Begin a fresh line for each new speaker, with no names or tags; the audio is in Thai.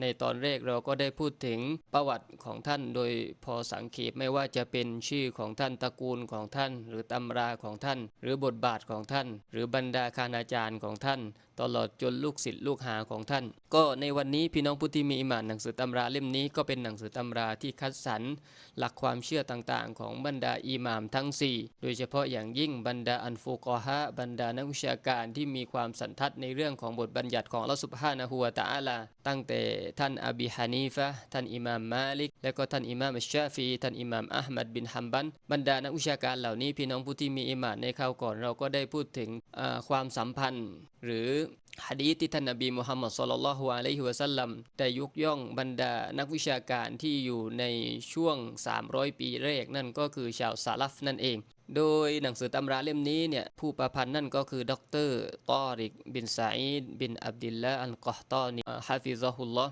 ในตอนแรกเราก็ได้พูดถึงประวัติของท่านโดยพอสังเขปไม่ว่าจะเป็นชื่อของท่านตระกูลของท่าน หรือตำราของท่าน หรือบทบาทของท่าน หรือบรรดาคณาจารย์ของท่าน ตลอดจนลูกศิษย์ลูกหาของท่าน ก็ในวันนี้พี่น้องผู้ที่มีอิมานหนังสือตำราเล่มนี้ก็เป็นหนังสือตำราที่คัดสรรหลักความเชื่อต่างๆ ของบรรดาอิหม่ามทั้ง 4 โดยเฉพาะอย่างยิ่งบรรดาอันฟุกอฮะบรรดานักวิชาการที่มีความสันทัดในเรื่องของบทบัญญัติของลอสุบฮานะฮูวตะอาลาตั้งแต่ท่านอบีฮานีฟะท่านอิหม่ามมาลิก และก็ท่านอิหม่ามอัชาฟีท่านอิหม่ามอัลมัดบินฮัมบันบรรดานักวิชาการเหล่านี้พี่น้องผู้ที่มีอิหมานในคราวก่อนเราก็ได้พูดถึงความสัมพันธ์ หรือฮะดีที่ท่านนบีมุฮัมมัดสุลลัลลอฮุอะลัยฮิวะซัลลัมได้ยกย่องบรรดานักวิชาการที่อยู่ในช่วง 300 ปีแรกนั่นก็คือชาวซาลัฟนั่นเอง โดยหนังสือตำราเล่มนี้เนี่ยผู้ประพันธ์นั่นก็คือดรตอริก บินซาอิดบินอับดิลละอัลกอฮตอนีฮะฟิซะฮุลลอ